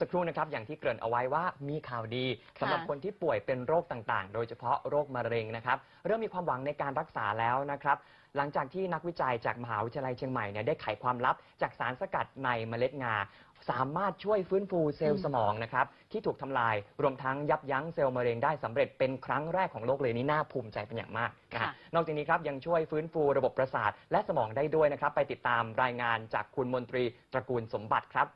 สักครู่นะครับอย่างที่เกริ่นเอาไว้ว่ามีข่าวดีสำหรับคนที่ป่วยเป็นโรคต่างๆ โดยเฉพาะโรคมะเร็งนะครับ เริ่มมีความหวังในการรักษาแล้วนะครับ หลังจากที่นักวิจัยจากมหาวิทยาลัยเชียงใหม่เนี่ยได้ไขความลับจากสารสกัดในเมล็ดงา สามารถช่วยฟื้นฟูเซลล์สมองนะครับ ที่ถูกทำลายรวมทั้งยับยั้งเซลล์มะเร็งได้สำเร็จเป็นครั้งแรกของโลกเลยนี่น่าภูมิใจเป็นอย่างมากนะฮะ ค่ะ นอกจากนี้ครับยังช่วยฟื้นฟูระบบประสาท และสมองได้ด้วยนะครับ ไปติดตามรายงานจากคุณมนตรีตระกูลสมบัติครับ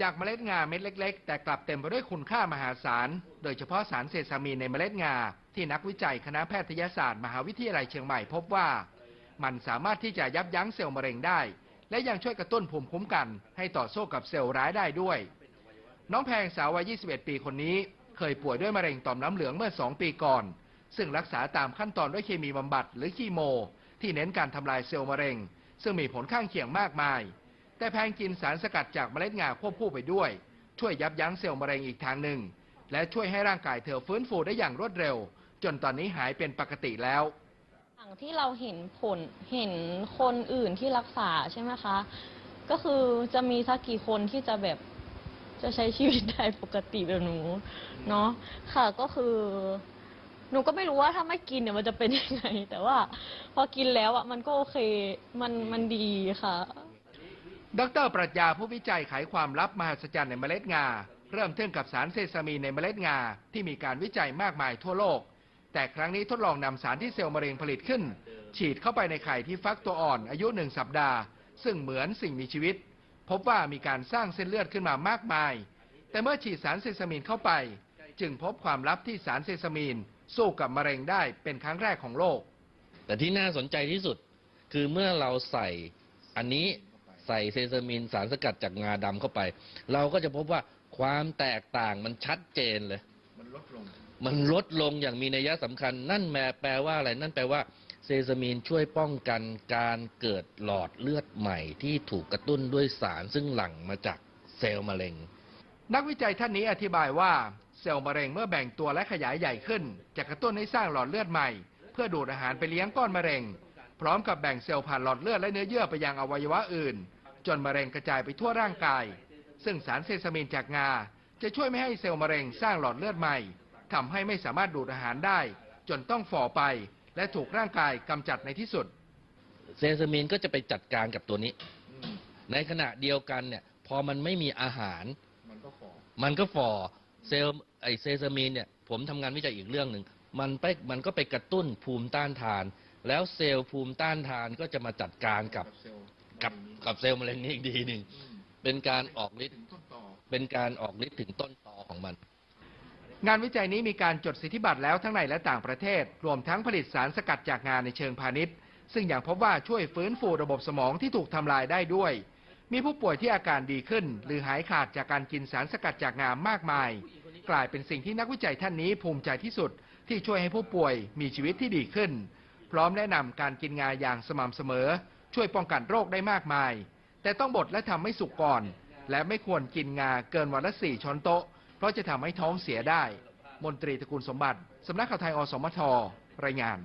จากเมล็ดงาเม็ดเล็ก ๆ แต่กลับเต็มไปด้วยคุณค่ามหาศาล โดยเฉพาะสารเซซามีนในเมล็ดงา ที่นักวิจัยคณะแพทยศาสตร์ มหาวิทยาลัยเชียงใหม่พบว่า มันสามารถที่จะยับยั้งเซลล์มะเร็งได้ และยังช่วยกระตุ้นภูมิคุ้มกัน ให้ต่อสู้กับเซลล์ร้ายได้ด้วย น้องแพงสาววัย 21 ปีคนนี้ เคยป่วยด้วยมะเร็งต่อมน้ำเหลืองเมื่อ 2 ปีก่อน ซึ่งรักษาตามขั้นตอนด้วยเคมีบำบัดหรือคีโม ที่เน้นการทำลายเซลล์มะเร็ง ซึ่งมีผลข้างเคียงมากมาย แต่แพงกินสารสกัดจากเมล็ดงาควบคู่ไปด้วย ช่วยยับยั้งเซลล์มะเร็งอีกทางหนึ่ง และช่วยให้ร่างกายเธอฟื้นฟูได้อย่างรวดเร็ว จนตอนนี้หายเป็นปกติแล้วอย่างที่เราเห็นผลเห็นคนอื่นที่รักษาใช่ไหมคะ ก็คือจะมีสักกี่คนที่จะแบบจะใช้ชีวิตได้ปกติแบบหนูเนาะค่ะก็คือหนูก็ไม่รู้ว่าถ้าไม่กินเนี่ยมันจะเป็นยังไง แต่ว่าพอกินแล้วอะมันก็โอเค มันมันดีค่ะ ดรปรัชญาผู้วิจัยไขความลับมหัศจรรย์ในเมล็ดงา เริ่มต้นกับสารเซซามีในเมล็ดงาที่มีการวิจัยมากมายทั่วโลก แต่ครั้งนี้ทดลองนำสารที่เซลล์มะเร็งผลิตขึ้น ฉีดเข้าไปในไข่ที่ฟักตัวอ่อนอายุหนึ่งสัปดาห์ ซึ่งเหมือนสิ่งมีชีวิต พบว่ามีการสร้างเส้นเลือดขึ้นมามากมาย แต่เมื่อฉีดสารเซซามีนเข้าไป จึงพบความลับที่สารเซซามีน สู้กับมะเร็งได้เป็นครั้งแรกของโลก แต่ที่น่าสนใจที่สุด คือเมื่อเราใส่อันนี้ ใส่เซซามินสารสกัดจากงาดำเข้าไป เราก็จะพบว่าความแตกต่างมันชัดเจนเลย มันลดลง มันลดลงอย่างมีนัยสำคัญ นั่นแปลแปลว่าอะไรนั่นแปลว่าเซซามินช่วยป้องกันการเกิดหลอดเลือดใหม่ที่ถูกกระตุ้นด้วยสารซึ่งหลั่งมาจากเซลล์มะเร็ง นักวิจัยท่านนี้อธิบายว่าเซลล์มะเร็งเมื่อแบ่งตัวและขยายใหญ่ขึ้น จะกระตุ้นให้สร้างหลอดเลือดใหม่ เพื่อดูดอาหารไปเลี้ยงก้อนมะเร็ง พร้อมกับแบ่งเซลล์ผ่านหลอดเลือดและเนื้อเยื่อไปยังอวัยวะอื่น จนมะเร็งกระจายไปทั่วร่างกาย ซึ่งสารเซซามินจากงา จะช่วยไม่ให้เซลล์มะเร็งสร้างหลอดเลือดใหม่ทำให้ไม่สามารถดูดอาหารได้ จนต้องฝ่อไป และถูกร่างกายกำจัดในที่สุด เซซามินก็จะไปจัดการกับตัวนี้ ในขณะเดียวกันเนี่ยพอมันไม่มีอาหาร มันก็ฝ่อเซลล์ไอเซซามีนเนี่ยผมทำงานวิจัยอีกเรื่องหนึ่งมันไปมันก็ไปกระตุ้นภูมิต้านทาน แล้วเซลล์ภูมิต้านทานก็จะมาจัดการกับกับกับเซลล์มะเร็งนี้อีกดีหนึ่งเป็นการออกฤทธิ์เป็นการออกฤทธิ์ถึงต้นตอของมัน งานวิจัยนี้มีการจดสิทธิบัตรแล้วทั้งในและต่างประเทศ รวมทั้งผลิตสารสกัดจากงานในเชิงพาณิชย์ ซึ่งอย่างพบว่าช่วยฟื้นฟูระบบสมองที่ถูกทำลายได้ด้วย มีผู้ป่วยที่อาการดีขึ้น หรือหายขาดจากการกินสารสกัดจากงามากมาย กลายเป็นสิ่งที่นักวิจัยท่านนี้ภูมิใจที่สุดที่ช่วยให้ผู้ป่วยมีชีวิตที่ดีขึ้น พร้อมแนะนำการกินงาอย่างสม่ำเสมอ ช่วยป้องกันโรคได้มากมาย แต่ต้องบดและทำให้สุกก่อน และไม่ควรกินงาเกินวันละสี่ช้อนโต๊ะ เพราะจะทำให้ท้องเสียได้ มนตรีตระกูลสมบัติ สำนักข่าวไทยอสมทรายงาน